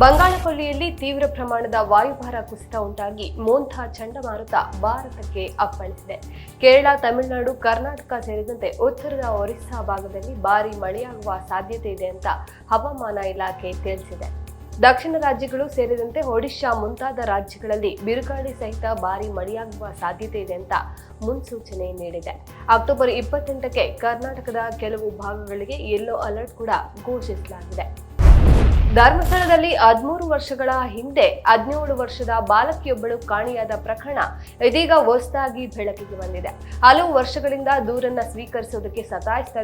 ಬಂಗಾಳಕೊಲ್ಲಿಯಲ್ಲಿ ತೀವ್ರ ಪ್ರಮಾಣದ ವಾಯುಭಾರ ಕುಸಿತ ಉಂಟಾಗಿ ಮೋಂಥಾ ಚಂಡಮಾರುತ ಭಾರತಕ್ಕೆ ಅಪ್ಪಳಿಸಿದೆ. ಕೇರಳ, ತಮಿಳುನಾಡು, ಕರ್ನಾಟಕ ಸೇರಿದಂತೆ ಉತ್ತರದ ಒರಿಸ್ಸಾ ಭಾಗದಲ್ಲಿ ಭಾರೀ ಮಳೆಯಾಗುವ ಸಾಧ್ಯತೆ ಇದೆ ಅಂತ ಹವಾಮಾನ ಇಲಾಖೆ ತಿಳಿಸಿದೆ. ದಕ್ಷಿಣ ರಾಜ್ಯಗಳು ಸೇರಿದಂತೆ ಒಡಿಶಾ ಮುಂತಾದ ರಾಜ್ಯಗಳಲ್ಲಿ ಬಿರುಗಾಳಿ ಸಹಿತ ಭಾರೀ ಮಳೆಯಾಗುವ ಸಾಧ್ಯತೆ ಇದೆ ಅಂತ ಮುನ್ಸೂಚನೆ ನೀಡಿದೆ. ಅಕ್ಟೋಬರ್ ಇಪ್ಪತ್ತೆಂಟಕ್ಕೆ ಕರ್ನಾಟಕದ ಕೆಲವು ಭಾಗಗಳಿಗೆ ಯೆಲ್ಲೋ ಅಲರ್ಟ್ ಕೂಡ ಘೋಷಿಸಲಾಗಿದೆ. ಧರ್ಮಸ್ಥಳದಲ್ಲಿ ಹದಿಮೂರು ವರ್ಷಗಳ ಹಿಂದೆ ಹದಿನೇಳು ವರ್ಷದ ಬಾಲಕಿಯೊಬ್ಬಳು ಕಾಣೆಯಾದ ಪ್ರಕರಣ ಇದೀಗ ಹೊಸದಾಗಿ ಬೆಳಕಿಗೆ ಬಂದಿದೆ. ಹಲವು ವರ್ಷಗಳಿಂದ ದೂರನ್ನ ಸ್ವೀಕರಿಸುವುದಕ್ಕೆ ಸತಾಯಿಸ್ತಾ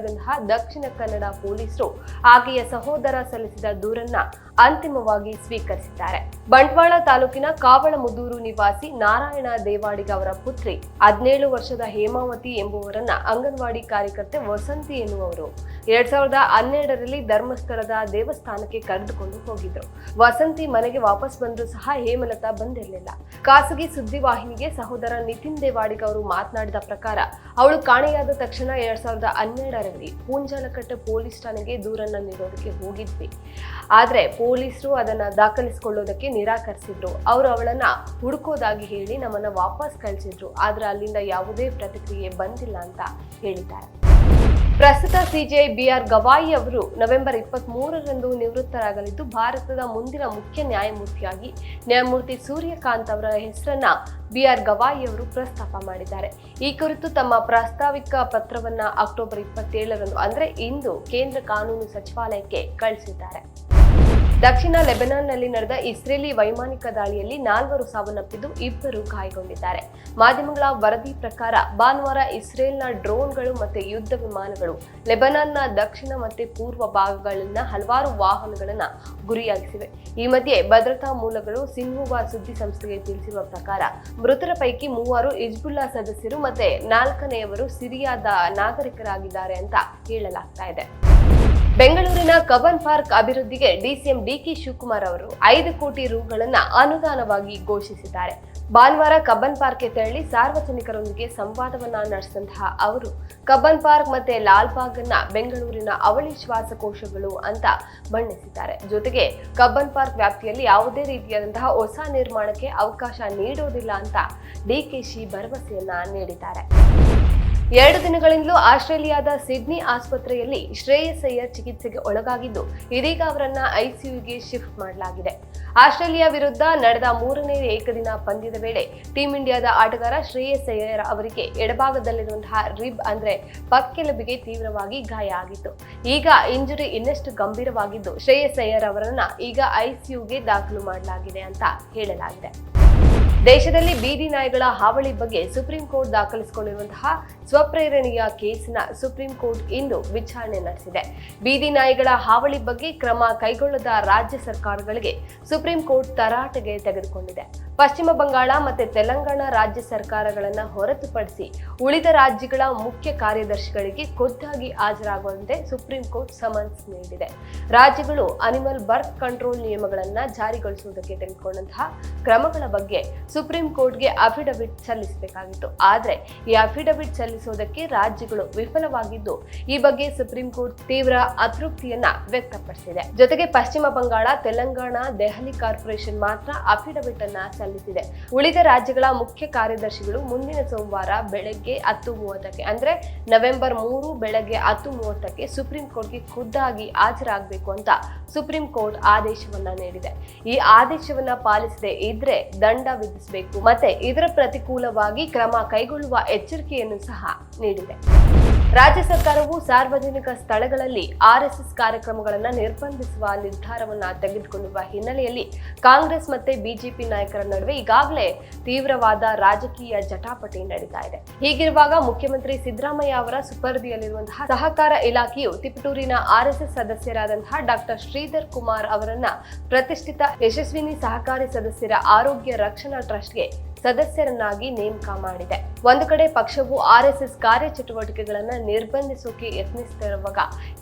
ದಕ್ಷಿಣ ಕನ್ನಡ ಪೊಲೀಸರು, ಆಕೆಯ ಸಹೋದರ ಸಲ್ಲಿಸಿದ ದೂರನ್ನ ಅಂತಿಮವಾಗಿ ಸ್ವೀಕರಿಸಿದ್ದಾರೆ. ಬಂಟ್ವಾಳ ತಾಲೂಕಿನ ಕಾವಳಮುದೂರು ನಿವಾಸಿ ನಾರಾಯಣ ದೇವಾಡಿಗ ಅವರ ಪುತ್ರಿ ಹದಿನೇಳು ವರ್ಷದ ಹೇಮಾವತಿ ಎಂಬುವರನ್ನ ಅಂಗನವಾಡಿ ಕಾರ್ಯಕರ್ತೆ ವಸಂತಿ ಎನ್ನುವರು ಎರಡ್ ಸಾವಿರದ ಹನ್ನೆರಡರಲ್ಲಿ ಧರ್ಮಸ್ಥಳದ ದೇವಸ್ಥಾನಕ್ಕೆ ಕರೆದುಕೊಂಡು ಹೋಗಿದ್ರು. ವಸಂತಿ ಮನೆಗೆ ವಾಪಸ್ ಬಂದ್ರು ಸಹ ಹೇಮಲತಾ ಬಂದಿರಲಿಲ್ಲ. ಖಾಸಗಿ ಸುದ್ದಿವಾಹಿನಿಗೆ ಸಹೋದರ ನಿತಿನ್ ದೇವಾಡಿಗ ಅವರು ಮಾತನಾಡಿದ ಪ್ರಕಾರ, ಅವಳು ಕಾಣೆಯಾದ ತಕ್ಷಣ ಎರಡ್ ಸಾವಿರದ ಹನ್ನೆರಡರಲ್ಲಿ ಪೂಂಜಾಲಕಟ್ಟೆ ಪೊಲೀಸ್ ಠಾಣೆಗೆ ದೂರನ್ನ ನೀಡೋದಕ್ಕೆ ಹೋಗಿದ್ವಿ. ಆದ್ರೆ ಪೊಲೀಸರು ಅದನ್ನು ದಾಖಲಿಸಿಕೊಳ್ಳೋದಕ್ಕೆ ನಿರಾಕರಿಸಿದ್ರು. ಅವರು ಅವಳನ್ನು ಹುಡುಕೋದಾಗಿ ಹೇಳಿ ನಮ್ಮನ್ನು ವಾಪಸ್ ಕಳಿಸಿದ್ರು. ಆದ್ರೆ ಅಲ್ಲಿಂದ ಯಾವುದೇ ಪ್ರತಿಕ್ರಿಯೆ ಬಂದಿಲ್ಲ ಅಂತ ಹೇಳಿದ್ದಾರೆ. ಪ್ರಸ್ತುತ ಸಿಜೆಐ ಬಿ ಆರ್ ಗವಾಯಿ ಅವರು ನವೆಂಬರ್ ಇಪ್ಪತ್ತ್ ಮೂರರಂದು ನಿವೃತ್ತರಾಗಲಿದ್ದು, ಭಾರತದ ಮುಂದಿನ ಮುಖ್ಯ ನ್ಯಾಯಮೂರ್ತಿಯಾಗಿ ನ್ಯಾಯಮೂರ್ತಿ ಸೂರ್ಯಕಾಂತ್ ಅವರ ಹೆಸರನ್ನ ಬಿಆರ್ ಗವಾಯಿ ಅವರು ಪ್ರಸ್ತಾಪ ಮಾಡಿದ್ದಾರೆ. ಈ ಕುರಿತು ತಮ್ಮ ಪ್ರಾಸ್ತಾವಿಕ ಪತ್ರವನ್ನ ಅಕ್ಟೋಬರ್ ಇಪ್ಪತ್ತೇಳರಂದು, ಅಂದ್ರೆ ಇಂದು ಕೇಂದ್ರ ಕಾನೂನು ಸಚಿವಾಲಯಕ್ಕೆ ಕಳಿಸಿದ್ದಾರೆ. ದಕ್ಷಿಣ ಲೆಬನಾನ್ನಲ್ಲಿ ನಡೆದ ಇಸ್ರೇಲಿ ವೈಮಾನಿಕ ದಾಳಿಯಲ್ಲಿ ನಾಲ್ವರು ಸಾವನ್ನಪ್ಪಿದ್ದು ಇಬ್ಬರು ಗಾಯಗೊಂಡಿದ್ದಾರೆ. ಮಾಧ್ಯಮಗಳ ವರದಿ ಪ್ರಕಾರ ಭಾನುವಾರ ಇಸ್ರೇಲ್ನ ಡ್ರೋನ್ಗಳು ಮತ್ತು ಯುದ್ಧ ವಿಮಾನಗಳು ಲೆಬನಾನ್ನ ದಕ್ಷಿಣ ಮತ್ತು ಪೂರ್ವ ಭಾಗಗಳನ್ನ ಹಲವಾರು ವಾಹನಗಳನ್ನು ಗುರಿಯಾಗಿಸಿವೆ. ಈ ಮಧ್ಯೆ ಭದ್ರತಾ ಮೂಲಗಳು ಸಿನ್ಹುವಾ ಸುದ್ದಿ ಸಂಸ್ಥೆಗೆ ತಿಳಿಸಿರುವ ಪ್ರಕಾರ ಮೃತರ ಪೈಕಿ ಮೂವರು ಇಜ್ಬುಲ್ಲಾ ಸದಸ್ಯರು ಮತ್ತೆ ನಾಲ್ಕನೆಯವರು ಸಿರಿಯಾದ ನಾಗರಿಕರಾಗಿದ್ದಾರೆ ಅಂತ ಹೇಳಲಾಗ್ತಾ ಇದೆ. ಬೆಂಗಳೂರಿನ ಕಬ್ಬನ್ ಪಾರ್ಕ್ ಅಭಿವೃದ್ಧಿಗೆ ಡಿಸಿಎಂ ಡಿಕೆ ಶಿವಕುಮಾರ್ ಅವರು ಐದು ಕೋಟಿ ರೂಗಳನ್ನು ಅನುದಾನವಾಗಿ ಘೋಷಿಸಿದ್ದಾರೆ. ಭಾನುವಾರ ಕಬ್ಬನ್ ಪಾರ್ಕ್ಗೆ ತೆರಳಿ ಸಾರ್ವಜನಿಕರೊಂದಿಗೆ ಸಂವಾದವನ್ನ ನಡೆಸಿದಂತಹ ಅವರು ಕಬ್ಬನ್ ಪಾರ್ಕ್ ಮತ್ತೆ ಲಾಲ್ಬಾಗ್ ಅನ್ನ ಬೆಂಗಳೂರಿನ ಅವಳಿ ಶ್ವಾಸಕೋಶಗಳು ಅಂತ ಬಣ್ಣಿಸಿದ್ದಾರೆ. ಜೊತೆಗೆ ಕಬ್ಬನ್ ಪಾರ್ಕ್ ವ್ಯಾಪ್ತಿಯಲ್ಲಿ ಯಾವುದೇ ರೀತಿಯಾದಂತಹ ಹೊಸ ನಿರ್ಮಾಣಕ್ಕೆ ಅವಕಾಶ ನೀಡೋದಿಲ್ಲ ಅಂತ ಡಿಕೆಶಿ ಭರವಸೆಯನ್ನ ನೀಡಿದ್ದಾರೆ. ಎರಡು ದಿನಗಳಿಂದಲೂ ಆಸ್ಟ್ರೇಲಿಯಾದ ಸಿಡ್ನಿ ಆಸ್ಪತ್ರೆಯಲ್ಲಿ ಶ್ರೇಯಸ್ ಅಯ್ಯರ್ ಚಿಕಿತ್ಸೆಗೆ ಒಳಗಾಗಿದ್ದು, ಇದೀಗ ಅವರನ್ನ ಐಸಿಯುಗೆ ಶಿಫ್ಟ್ ಮಾಡಲಾಗಿದೆ. ಆಸ್ಟ್ರೇಲಿಯಾ ವಿರುದ್ಧ ನಡೆದ ಮೂರನೇ ಏಕದಿನ ಪಂದ್ಯದ ವೇಳೆ ಟೀಂ ಇಂಡಿಯಾದ ಆಟಗಾರ ಶ್ರೇಯಸ್ ಅಯ್ಯರ್ ಅವರಿಗೆ ಎಡಭಾಗದಲ್ಲಿರುವಂತಹ ರಿಬ್ ಅಂದ್ರೆ ಪಕ್ಕೆಲುಬಿಗೆ ತೀವ್ರವಾಗಿ ಗಾಯ ಆಗಿತ್ತು. ಈಗ ಇಂಜುರಿ ಇನ್ನಷ್ಟು ಗಂಭೀರವಾಗಿದ್ದು ಶ್ರೇಯಸ್ ಅಯ್ಯರ್ ಅವರನ್ನ ಈಗ ಐಸಿಯುಗೆ ದಾಖಲು ಮಾಡಲಾಗಿದೆ ಅಂತ ಹೇಳಲಾಗಿದೆ. ದೇಶದಲ್ಲಿ ಬೀದಿ ನಾಯಿಗಳ ಹಾವಳಿ ಬಗ್ಗೆ ಸುಪ್ರೀಂ ಕೋರ್ಟ್ ದಾಖಲಿಸಿಕೊಂಡಿರುವಂತಹ ಸ್ವಪ್ರೇರಣೆಯ ಕೇಸ್ನ ಸುಪ್ರೀಂ ಕೋರ್ಟ್ ಇಂದು ವಿಚಾರಣೆ ನಡೆಸಿದೆ. ಬೀದಿ ನಾಯಿಗಳ ಹಾವಳಿ ಬಗ್ಗೆ ಕ್ರಮ ಕೈಗೊಳ್ಳದ ರಾಜ್ಯ ಸರ್ಕಾರಗಳಿಗೆ ಸುಪ್ರೀಂ ಕೋರ್ಟ್ ತರಾಟೆಗೆ ತೆಗೆದುಕೊಂಡಿದೆ. ಪಶ್ಚಿಮ ಬಂಗಾಳ ಮತ್ತು ತೆಲಂಗಾಣ ರಾಜ್ಯ ಸರ್ಕಾರಗಳನ್ನ ಹೊರತುಪಡಿಸಿ ಉಳಿದ ರಾಜ್ಯಗಳ ಮುಖ್ಯ ಕಾರ್ಯದರ್ಶಿಗಳಿಗೆ ಖುದ್ದಾಗಿ ಹಾಜರಾಗುವಂತೆ ಸುಪ್ರೀಂ ಕೋರ್ಟ್ ಸಮನ್ಸ್ ನೀಡಿದೆ. ರಾಜ್ಯಗಳು ಅನಿಮಲ್ ಬರ್ತ್ ಕಂಟ್ರೋಲ್ ನಿಯಮಗಳನ್ನ ಜಾರಿಗೊಳಿಸುವುದಕ್ಕೆ ತೆಗೆದುಕೊಂಡಂತಹ ಕ್ರಮಗಳ ಬಗ್ಗೆ ಸುಪ್ರೀಂ ಕೋರ್ಟ್ಗೆ ಅಫಿಡವಿಟ್ ಸಲ್ಲಿಸಬೇಕಾಗಿತ್ತು. ಆದರೆ ಈ ಅಫಿಡವಿಟ್ ಸಲ್ಲಿಸುವುದಕ್ಕೆ ರಾಜ್ಯಗಳು ವಿಫಲವಾಗಿದ್ದು, ಈ ಬಗ್ಗೆ ಸುಪ್ರೀಂ ಕೋರ್ಟ್ ತೀವ್ರ ಅತೃಪ್ತಿಯನ್ನ ವ್ಯಕ್ತಪಡಿಸಿದೆ. ಜೊತೆಗೆ ಪಶ್ಚಿಮ ಬಂಗಾಳ, ತೆಲಂಗಾಣ, ದೆಹಲಿ ಕಾರ್ಪೊರೇಷನ್ ಮಾತ್ರ ಅಫಿಡವಿಟ್ ಅನ್ನ ಸಲ್ಲಿಸಿದೆ. ಉಳಿದ ರಾಜ್ಯಗಳ ಮುಖ್ಯ ಕಾರ್ಯದರ್ಶಿಗಳು ಮುಂದಿನ ಸೋಮವಾರ ಬೆಳಗ್ಗೆ ಹತ್ತು ಮೂವತ್ತಕ್ಕೆ ಅಂದ್ರೆ ನವೆಂಬರ್ ಮೂರು ಬೆಳಗ್ಗೆ ಹತ್ತು ಮೂವತ್ತಕ್ಕೆ ಸುಪ್ರೀಂ ಕೋರ್ಟ್ಗೆ ಖುದ್ದಾಗಿ ಹಾಜರಾಗಬೇಕು ಅಂತ ಸುಪ್ರೀಂ ಕೋರ್ಟ್ ಆದೇಶವನ್ನ ನೀಡಿದೆ. ಈ ಆದೇಶವನ್ನ ಪಾಲಿಸದೆ ಇದ್ರೆ ದಂಡ ವಿಧಿಸಬೇಕು. ಮತ್ತೆ ಇದರ ಪ್ರತಿಕೂಲವಾಗಿ ಕ್ರಮ ಕೈಗೊಳ್ಳುವ ಎಚ್ಚರಿಕೆಯನ್ನು ಸಹ ನೀಡಿದೆ. ರಾಜ್ಯ ಸರ್ಕಾರವು ಸಾರ್ವಜನಿಕ ಸ್ಥಳಗಳಲ್ಲಿ ಆರ್ಎಸ್ಎಸ್ ಕಾರ್ಯಕ್ರಮಗಳನ್ನು ನಿರ್ಬಂಧಿಸುವ ನಿರ್ಧಾರವನ್ನು ತೆಗೆದುಕೊಂಡಿರುವ ಹಿನ್ನೆಲೆಯಲ್ಲಿ ಕಾಂಗ್ರೆಸ್ ಮತ್ತೆ ಬಿಜೆಪಿ ನಾಯಕರ ನಡುವೆ ಈಗಾಗಲೇ ತೀವ್ರವಾದ ರಾಜಕೀಯ ಜಟಾಪಟಿ ನಡೀತಾ ಇದೆ. ಹೀಗಿರುವಾಗ ಮುಖ್ಯಮಂತ್ರಿ ಸಿದ್ದರಾಮಯ್ಯ ಅವರ ಸುಪರ್ದಿಯಲ್ಲಿರುವಂತಹ ಸಹಕಾರ ಇಲಾಖೆಯು ತಿಪಟೂರಿನ ಆರ್ಎಸ್ಎಸ್ ಸದಸ್ಯರಾದಂತಹ ಡಾಕ್ಟರ್ ಶ್ರೀಧರ್ ಕುಮಾರ್ ಅವರನ್ನ ಪ್ರತಿಷ್ಠಿತ ಯಶಸ್ವಿನಿ ಸಹಕಾರಿ ಸದಸ್ಯರ ಆರೋಗ್ಯ ರಕ್ಷಣಾ ಟ್ರಸ್ಟ್ಗೆ ಸದಸ್ಯರನ್ನಾಗಿ ನೇಮಕ ಮಾಡಿದೆ. ಒಂದು ಕಡೆ ಪಕ್ಷವು ಆರ್ಎಸ್ಎಸ್ ಕಾರ್ಯಚಟುವಟಿಕೆಗಳನ್ನು ನಿರ್ಬಂಧಿಸೋಕೆ ಯತ್ನಿಸುತ್ತಿರುವಾಗ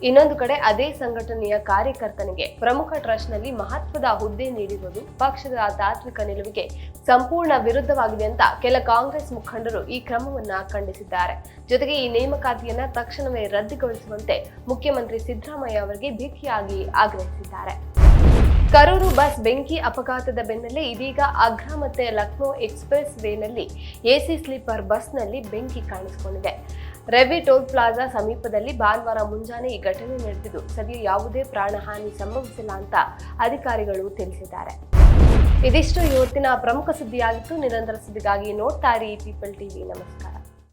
ಇನ್ನೊಂದು ಕಡೆ ಅದೇ ಸಂಘಟನೆಯ ಕಾರ್ಯಕರ್ತನಿಗೆ ಪ್ರಮುಖ ಟ್ರಸ್ಟ್ನಲ್ಲಿ ಮಹತ್ವದ ಹುದ್ದೆ ನೀಡಿರುವುದು ಪಕ್ಷದ ತಾತ್ವಿಕ ನಿಲುವಿಗೆ ಸಂಪೂರ್ಣ ವಿರುದ್ಧವಾಗಿದೆ ಅಂತ ಕೆಲ ಕಾಂಗ್ರೆಸ್ ಮುಖಂಡರು ಈ ಕ್ರಮವನ್ನ ಖಂಡಿಸಿದ್ದಾರೆ. ಜೊತೆಗೆ ಈ ನೇಮಕಾತಿಯನ್ನ ತಕ್ಷಣವೇ ರದ್ದುಗೊಳಿಸುವಂತೆ ಮುಖ್ಯಮಂತ್ರಿ ಸಿದ್ದರಾಮಯ್ಯ ಅವರಿಗೆ ಭೇಟಿಯಾಗಿ ಆಗ್ರಹಿಸಿದ್ದಾರೆ. ಕರೂರು ಬಸ್ ಬೆಂಕಿ ಅಪಘಾತದ ಬೆನ್ನಲ್ಲೇ ಇದೀಗ ಆಗ್ರಾ ಮತ್ತೆ ಲಕ್ನೋ ಎಕ್ಸ್ಪ್ರೆಸ್ ವೇನಲ್ಲಿ ಎಸಿ ಸ್ಲೀಪರ್ ಬಸ್ನಲ್ಲಿ ಬೆಂಕಿ ಕಾಣಿಸಿಕೊಂಡಿದೆ. ರವಿ ಟೋಲ್ ಪ್ಲಾಜಾ ಸಮೀಪದಲ್ಲಿ ಭಾನುವಾರ ಮುಂಜಾನೆ ಈ ಘಟನೆ ನಡೆದಿದ್ದು, ಸದ್ಯ ಯಾವುದೇ ಪ್ರಾಣಹಾನಿ ಸಂಭವಿಸಿಲ್ಲ ಅಂತ ಅಧಿಕಾರಿಗಳು ತಿಳಿಸಿದ್ದಾರೆ. ಇದಿಷ್ಟು, ಇವತ್ತಿನ ಪ್ರಮುಖ ಸುದ್ದಿಯಾಗಿತ್ತು. ನಿರಂತರ ಸುದ್ದಿಗಾಗಿ ನೋಡ್ತಾ ಪೀಪಲ್ ಟಿವಿ ನಮಸ್ಕಾರ.